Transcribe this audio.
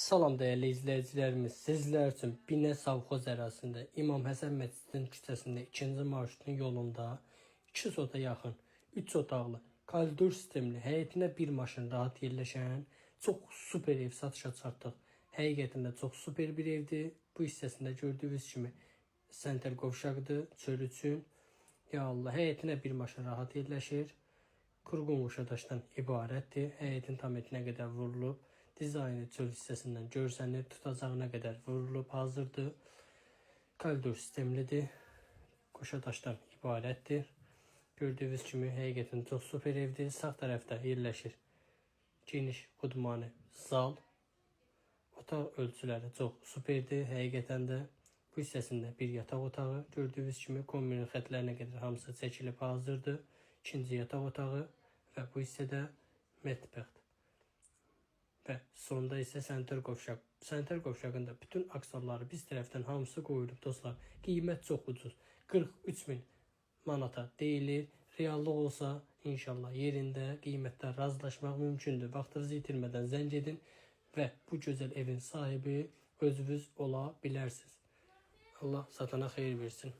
Salam değerli izleyicilerimiz. Sizler için Binə Savxoz ərazisində İmam Həsən məscidinin küçəsində 2-ci marşrutun yolunda 2 sota yaxın 3 otaqlı koridor sistemli həyətinə bir maşın rahat yerləşən çox super ev satışa çıxartdıq. Həqiqətən də çox super bir evdir. Bu hissəsində gördüyünüz kimi senter qovşaqdır çöl üçün. Ya Allah, həyətinə bir maşın rahat yerləşir. Kurgun quşadaşdan ibarətdir. Həyətin tam etinə qədər vurulub. Dizaynı çöl hissəsindən görsənir, tutacağına qədər vurulub, hazırdır. Koridor sistemlidir. Quşadaşdan ibarətdir. Gördüyünüz kimi həqiqətən çox super evdir. Sağ tərəfdə yerləşir geniş qudmanı zal. Otaq ölçüləri çox superdir. Həqiqətən də bu hissəsində bir yataq otağı. Gördüyünüz kimi kombinin xətlərinə qədər hamısı çəkilib hazırdır. İkinci yataq otağı və bu hissədə mətbəxdir. Sonda isə senter qovşaq. Senter qovşağında bütün aksalları biz tərəfdən hamısı qoyulub dostlar. Qiymət çox ucuz. 43 min manata deyilir. Reallıq olsa inşallah yerində qiymətdə razılaşmaq mümkündür. Vaxtınızı itirmədən zəng edin və bu gözəl evin sahibi özünüz ola bilərsiniz. Allah satana xeyir versin.